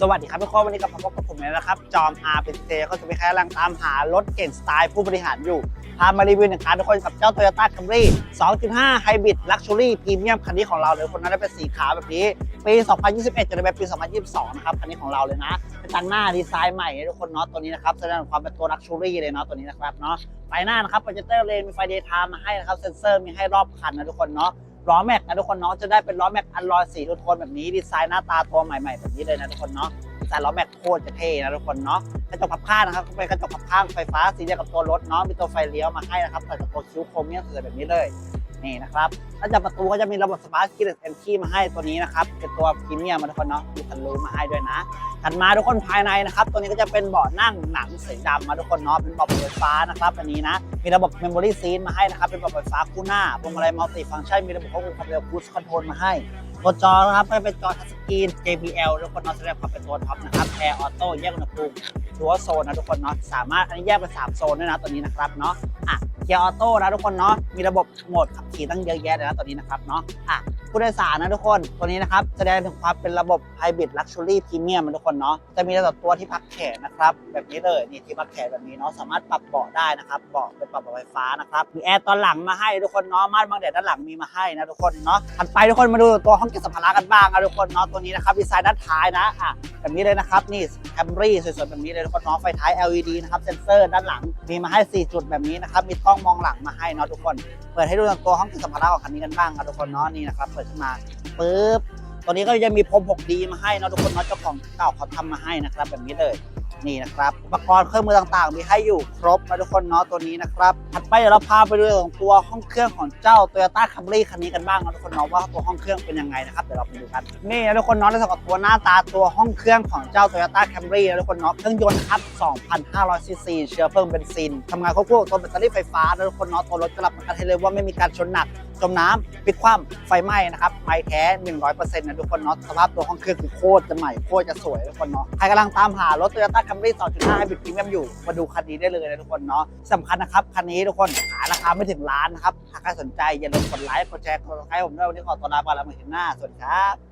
สวัสดีครับทุกคนวันนี้กลับมาพบกับผมเลยนะครับ จอมอาเป็นเซก็จะไปแค่ลังตามหารถเก่งสไตล์ผู้บริหารอยู่ พามารีวิวหนึ่งคันทุกคนกับเจ้า Toyota Camry 2.5 Hybrid Luxury Premium คันนี้ของเราเลยคนนั้นได้เป็นสีขาวแบบนี้ ปี 2021 จะได้เป็นปี 2022 นะครับ คันนี้ของเราเลยนะ เป็นตังหน้าดีไซน์ใหม่ให้ทุกคนเนาะตัวนี้นะครับแสดงความเป็นตัว Luxury เลยเนาะตัวนี้นะครับเนาะไฟหน้านะครับโปรเจคเตอร์เลนมีไฟเดย์ไทม์มาให้นะครับเซนเซอร์มีให้รอบคันนะทุกคนเนาะ ล้อแม็กนะทุกคนเนาะจะได้เป็นล้อแม็กอันลอยสีโทนแบบนี้ดีไซน์หน้าตาตัวใหม่ๆแบบนี้เลยนะทุกคนเนาะดีไซน์ล้อแม็กโคตรจะเท่นะทุกคนเนาะกระจกพับข้างนะครับเป็นกระจกพับข้างไฟฟ้าสีเดียวกับตัวรถเนาะมีตัวไฟเลี้ยวมาให้นะครับใส่กับตัวคิ้วโครเมียมสวยๆแบบนี้เลยนี่นะครับแล้วจากประตูก็จะมีระบบสมาร์ทคีย์เอ็นคีมาให้ตัวนี้นะครับเป็นตัวพรีเมียมนะทุกคนเนาะมีทันรูมาให้ด้วยนะถัดมาทุกคนภายในนะครับ ตัวนี้ก็จะเป็นเบาะนั่งหนังสีดำมาทุกคนเนาะเป็นเบาะไฟฟ้านะครับอันนี้นะ มีระบบ Memory Seat มาให้นะครับ เป็นเบบไฟฟ้าคู่หน้าพวงมาลัยมัลติฟังก์ชัน มีระบบควบคุมความเร็ว Cruise Control มาให้ตัวจอนะครับก็จะเป็นจอทัชสกรีน JBL ทุกคนเนาะแสดงความเป็นตัวท็อปนะครับ Air Auto แยกอุณหภูมิดัวโซนนะทุกคนเนาะ สามารถอันนี้แยกเป็นสามโซนด้วยนะตัวนี้นะครับเนาะ อะเกียร์ออโต้นะทุกคนเนาะ มีระบบโหมดขับขี่ตั้งเยอะแยะเลยนะตัวนี้นะครับเนาะ อะ ผู้โดยสารนะทุกคน ตัวนี้นะครับ แสดงถึงความเป็นระบบ Hybrid Luxury Premium นะทุกคนเนาะ จะมีระดับตัวที่พักแขนนะครับ แบบนี้เลย นี่ที่พักแขนแบบนี้เนาะ สามารถปรับเบาะได้นะครับ เบาะเป็นปรับเบาะไฟฟ้านะครับ มีแอร์ตอนหลังมาให้ทุกคนเนาะ ม่านบังแดดด้านหลังมีมาให้นะทุกคนเนาะ ถัดไปทุกคนมาดูตัวห้องเก็บสัมภาระกันบ้างนะทุกคนเนาะ ตัวนี้นะครับดีไซน์ด้านท้ายนะ อะ แบบนี้เลยนะครับ นี่ Camry สวยๆแบบนี้เลยทุกคนเนาะ ไฟท้าย LED นะครับเซ็นเซอร์ด้านหลัง มีมาให้ 4 จุดแบบนี้นะครับ มีกล้องมองหลังมาให้เนาะทุกคน เปิดให้ดูตัวห้องเก็บสัมภาระของคันนี้กันบ้างครับทุกคนเนาะนี่นะครับิดขึ้นมาปึ๊บตัวนี้ก็จะมีพรม 6D มาให้นะทุกคนเนาะเจ้าของเก่าเขาทำมาให้นะครับ แบบนี้เลยนี่นะครับอุปกรณ์เครื่องมือต่างๆ มีให้อยู่ครบนะทุกคนเนาะตัวนี้นะครับถัดไปเดี๋ยวเราพาไปดูของตัวห้องเครื่องของเจ้า Toyota Camry คันนี้กันบ้างนะทุกคนเนาะว่าตัวห้องเครื่องเป็นยังไงนะครับเดี๋ยวเราไปดูกันนี่นะทุกคนเนาะในส่วนของตัวหน้าตาตัวห้องเครื่องของเจ้า Toyota Camry นะทุกคนเนาะเครื่องยนต์ครับ 2,500 ซีซีเชื้อเพลิงเบนซินทำงานควบคู่กับตัวแบตเตอรี่ไฟฟ้านะทุกคนเนาะตัวรถจะรับประกันให้เลยว่าไม่มีการชนหนัก จมน้ำปิดคว่ำไฟไหม้นะครับไม้แท้ 100%นะทุกคนเนาะสภาพตัวห้องเครื่องคือโคตรจะใหม่โคตรจะสวยทุกคนเนาะใครกำลังตามหารถ Toyota Camry 2.5 Hybrid Premium อยู่ มาดูคันนี้ได้เลยนะทุกคนเนาะสำคัญนะครับ คันนี้ทุกคนขายราคาไม่ถึงล้านนะครับหากใครสนใจอย่าลืมกดไลค์กดแชร์กดไลค์ผมด้วยวันนี้ขอตัวลาไปแล้วมาเห็นหน้าสวัสดีครับ